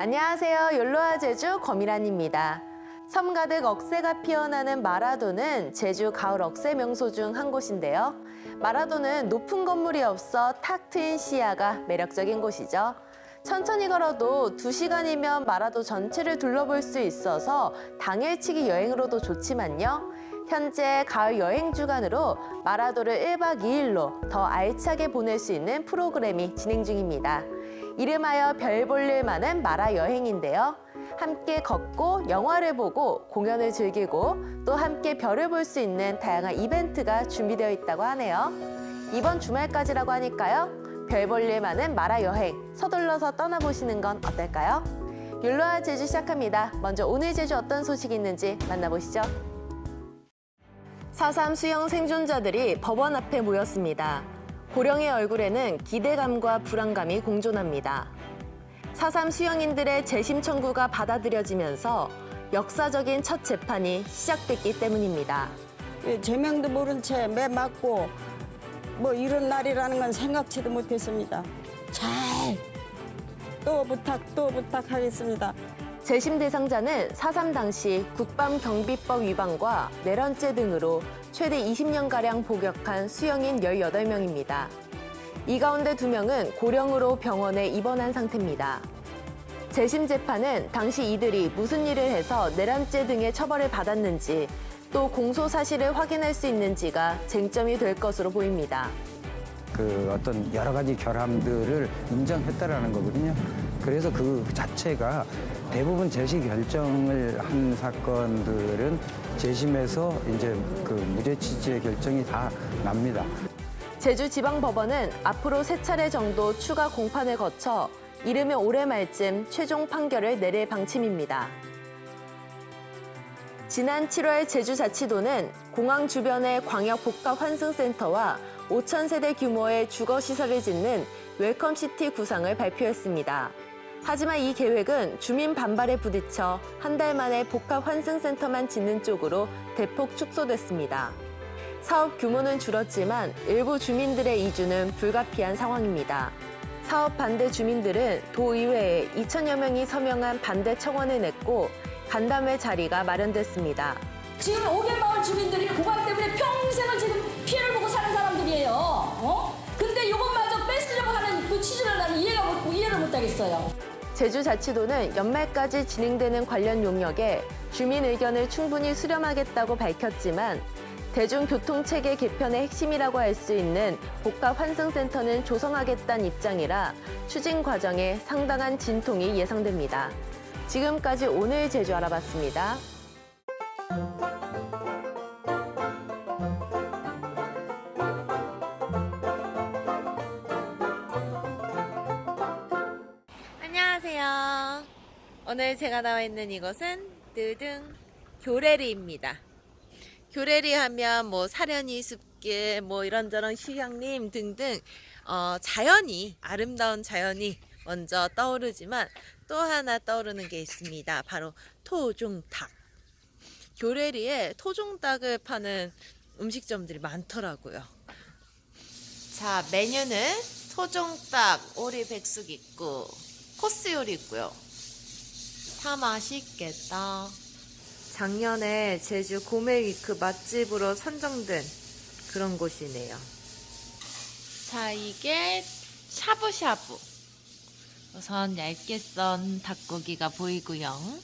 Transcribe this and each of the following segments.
안녕하세요. 욜로아 제주 거미란입니다. 섬 가득 억새가 피어나는 마라도는 제주 가을 억새 명소 중 한 곳인데요. 마라도는 높은 건물이 없어 탁 트인 시야가 매력적인 곳이죠. 천천히 걸어도 두시간이면 마라도 전체를 둘러볼 수 있어서 당일치기 여행으로도 좋지만요. 현재 가을 여행 주간으로 마라도를 1박 2일로 더 알차게 보낼 수 있는 프로그램이 진행 중입니다. 이름하여 별 볼일 많은 마라 여행인데요. 함께 걷고 영화를 보고 공연을 즐기고 또 함께 별을 볼 수 있는 다양한 이벤트가 준비되어 있다고 하네요. 이번 주말까지라고 하니까요. 별 볼일 많은 마라 여행 서둘러서 떠나보시는 건 어떨까요? 율로아 제주 시작합니다. 먼저 오늘 제주 어떤 소식이 있는지 만나보시죠. 4.3 수영 생존자들이 법원 앞에 모였습니다. 고령의 얼굴에는 기대감과 불안감이 공존합니다. 4.3 수영인들의 재심 청구가 받아들여지면서 역사적인 첫 재판이 시작됐기 때문입니다. 예, 제명도 모른 채 매 맞고 뭐 이런 날이라는 건 생각지도 못했습니다. 잘 또 부탁 또 부탁하겠습니다. 재심 대상자는 4.3 당시 국방경비법 위반과 내란죄 등으로 최대 20년가량 복역한 수영인 18명입니다. 이 가운데 2명은 고령으로 병원에 입원한 상태입니다. 재심 재판은 당시 이들이 무슨 일을 해서 내란죄 등의 처벌을 받았는지 또 공소 사실을 확인할 수 있는지가 쟁점이 될 것으로 보입니다. 그 어떤 여러 가지 결함들을 인정했다라는 거거든요. 그래서 그 자체가 대부분 재시 결정을 한 사건들은 재심에서 이제 그 무죄 취지의 결정이 다 납니다. 제주지방법원은 앞으로 세 차례 정도 추가 공판을 거쳐 이르면 올해 말쯤 최종 판결을 내릴 방침입니다. 지난 7월 제주자치도는 공항 주변의 광역 복합 환승센터와 5천 세대 규모의 주거 시설을 짓는 웰컴시티 구상을 발표했습니다. 하지만 이 계획은 주민 반발에 부딪혀 한 달 만에 복합 환승센터만 짓는 쪽으로 대폭 축소됐습니다. 사업 규모는 줄었지만 일부 주민들의 이주는 불가피한 상황입니다. 사업 반대 주민들은 도의회에 2천여 명이 서명한 반대 청원을 냈고 간담회 자리가 마련됐습니다. 지금 오개마을 주민들이 고갈 때문에 평생을 지금 피해를 보고 사는 사람들이에요. 어? 근데 이것마저 뺏으려고 하는 그 취지를 나는 이해가 못, 이해를 못하겠어요. 제주자치도는 연말까지 진행되는 관련 용역에 주민 의견을 충분히 수렴하겠다고 밝혔지만 대중교통체계 개편의 핵심이라고 할 수 있는 복합 환승센터는 조성하겠다는 입장이라 추진 과정에 상당한 진통이 예상됩니다. 지금까지 오늘 제주 알아봤습니다. 오늘 제가 나와 있는 이곳은 드등 교래리입니다. 교래리 하면 뭐 사려니 숲길, 뭐 이런저런 휴양림 등등 어, 자연이 아름다운 자연이 먼저 떠오르지만 또 하나 떠오르는 게 있습니다. 바로 토종닭. 교래리에 토종닭을 파는 음식점들이 많더라고요. 자 메뉴는 토종닭, 오리 백숙 있고 코스 요리 있고요. 다 맛있겠다. 작년에 제주 고메위크 맛집으로 선정된 그런 곳이네요. 자, 이게 샤브샤브. 우선 얇게 썬 닭고기가 보이고요.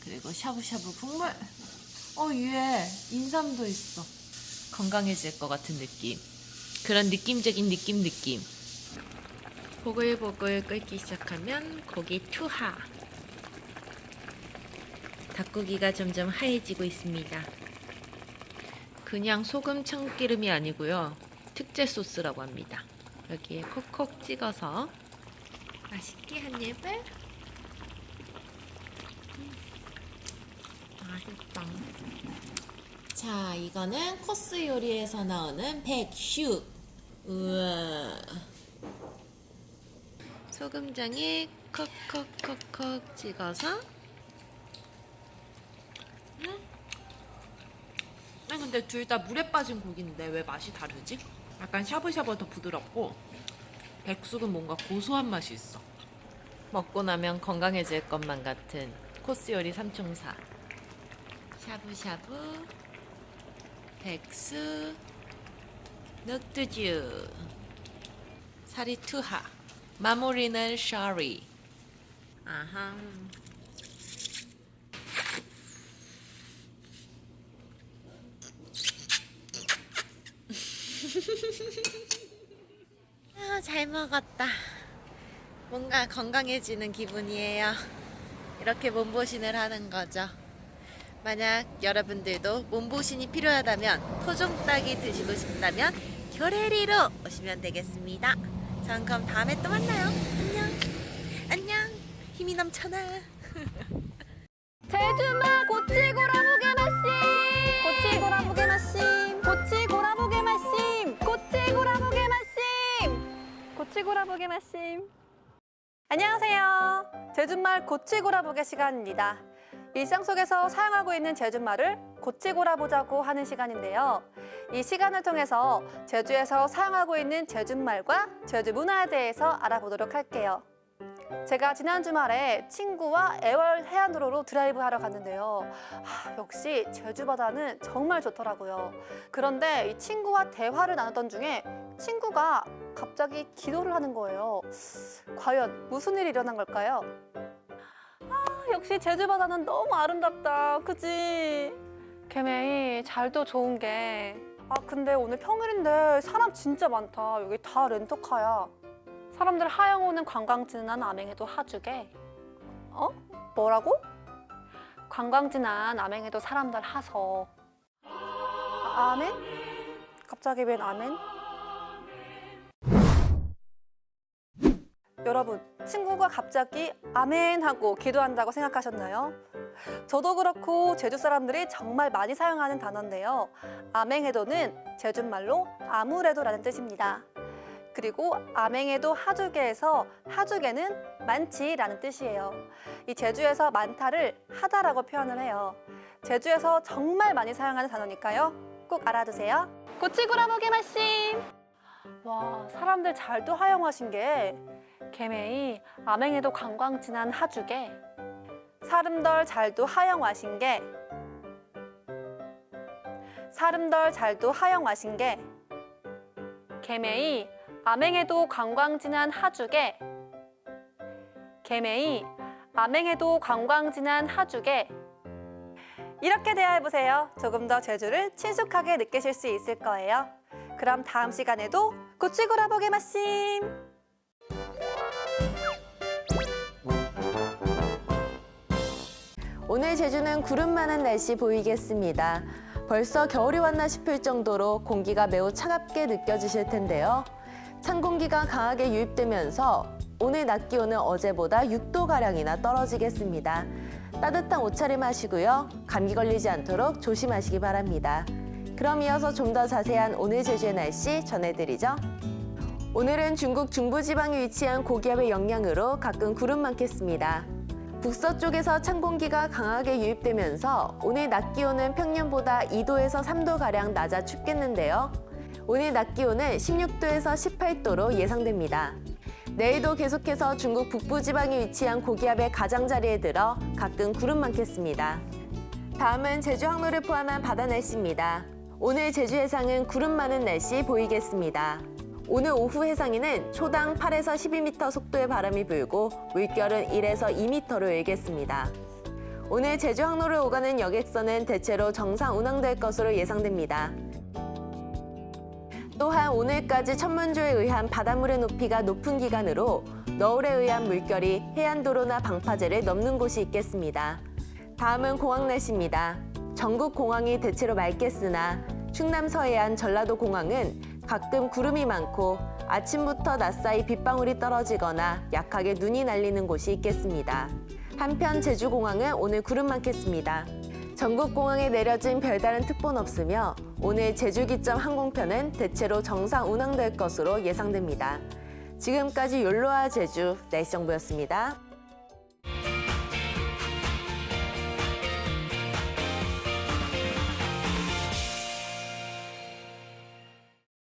그리고 샤브샤브 국물. 어, 위에 인삼도 있어. 건강해질 것 같은 느낌. 그런 느낌적인 느낌 느낌. 보글보글 끓기 시작하면 고기 투하. 닭고기가 점점 하얘지고 있습니다. 그냥 소금 참기름이 아니고요. 특제 소스라고 합니다. 여기에 콕콕 찍어서 맛있게 한 입을. 음, 맛있다. 자, 이거는 코스 요리에서 나오는 백슈. 우와. 소금장에 콕콕콕콕 찍어서 아니 근데 둘 다 물에 빠진 고기인데 왜 맛이 다르지? 약간 샤브샤브가 더 부드럽고 백숙은 뭔가 고소한 맛이 있어. 먹고 나면 건강해질 것만 같은 코스 요리 삼총사. 샤브샤브, 백수, 늑두주, 사리 투하, 마무리는 샤리. 아하. 아, 잘 먹었다. 뭔가 건강해지는 기분이에요. 이렇게 몸보신을 하는 거죠. 만약 여러분들도 몸보신이 필요하다면 토종닭이 드시고 싶다면 교레리로 오시면 되겠습니다. 전 그럼 다음에 또 만나요. 안녕. 안녕. 힘이 넘쳐나. 제주마 고치고라 무게 마심 고치고라무게 마심. 안녕하세요. 제주말 고치고라보게 시간입니다. 일상 속에서 사용하고 있는 제주말을 고치고라보자고 하는 시간인데요. 이 시간을 통해서 제주에서 사용하고 있는 제주말과 제주 문화에 대해서 알아보도록 할게요 제가 지난 주말에 친구와 애월 해안도로로 드라이브 하러 갔는데요. 하, 역시 제주 바다는 정말 좋더라고요. 그런데 이 친구와 대화를 나눴던 중에 친구가 갑자기 기도를 하는 거예요. 과연 무슨 일이 일어난 걸까요? 아, 역시 제주 바다는 너무 아름답다. 그지? 개메이 잘도 좋은 게. 아, 근데 오늘 평일인데 사람 진짜 많다. 여기 다 렌터카야. 사람들 하영 오는 관광지는 암행에도 하주게. 어? 뭐라고? 관광지난 암행에도 사람들 하서. 아, 아멘? 갑자기 웬 아멘? 여러분, 친구가 갑자기 아멘 하고 기도한다고 생각하셨나요? 저도 그렇고 제주 사람들이 정말 많이 사용하는 단어인데요. 아맹해도는 제주말로 아무래도라는 뜻입니다. 그리고 암행에도 하주계에서 하주계는 많지라는 뜻이에요. 이 제주에서 많다를 하다라고 표현을 해요. 제주에서 정말 많이 사용하는 단어니까요. 꼭 알아두세요. 고치구라보게 말씀. 와, 사람들 잘도 활용하신 게 개메이 암행에도 관광 지난 하주계. 사름덜 잘도 하영하신 게 사름덜 잘도 하영하신 게 개메이 암행에도 관광 지난 하주계 개메이 암행에도 관광 지난 하주계 이렇게 대화해 보세요. 조금 더 제주를 친숙하게 느끼실 수 있을 거예요. 그럼 다음 시간에도 고치고라 보게 마심. 오늘 제주는 구름 많은 날씨 보이겠습니다. 벌써 겨울이 왔나 싶을 정도로 공기가 매우 차갑게 느껴지실 텐데요. 찬 공기가 강하게 유입되면서 오늘 낮 기온은 어제보다 6도가량이나 떨어지겠습니다. 따뜻한 옷차림 하시고요. 감기 걸리지 않도록 조심하시기 바랍니다. 그럼 이어서 좀 더 자세한 오늘 제주의 날씨 전해드리죠. 오늘은 중국 중부지방에 위치한 고기압의 영향으로 가끔 구름 많겠습니다. 북서쪽에서 찬 공기가 강하게 유입되면서 오늘 낮 기온은 평년보다 2도에서 3도가량 낮아 춥겠는데요. 오늘 낮 기온은 16도에서 18도로 예상됩니다. 내일도 계속해서 중국 북부 지방에 위치한 고기압의 가장자리에 들어 가끔 구름 많겠습니다. 다음은 제주 항로를 포함한 바다 날씨입니다. 오늘 제주 해상은 구름 많은 날씨 보이겠습니다. 오늘 오후 해상에는 초당 8에서 12m 속도의 바람이 불고 물결은 1에서 2m로 일겠습니다. 오늘 제주 항로를 오가는 여객선은 대체로 정상 운항될 것으로 예상됩니다. 또한 오늘까지 천문조에 의한 바닷물의 높이가 높은 기간으로 너울에 의한 물결이 해안도로나 방파제를 넘는 곳이 있겠습니다. 다음은 공항 날씨입니다. 전국 공항이 대체로 맑겠으나 충남 서해안 전라도 공항은 가끔 구름이 많고 아침부터 낮사이 빗방울이 떨어지거나 약하게 눈이 날리는 곳이 있겠습니다. 한편 제주공항은 오늘 구름 많겠습니다. 전국 공항에 내려진 별다른 특보는 없으며 오늘 제주 기점 항공편은 대체로 정상 운항될 것으로 예상됩니다. 지금까지 욜로아 제주 날씨 정보였습니다.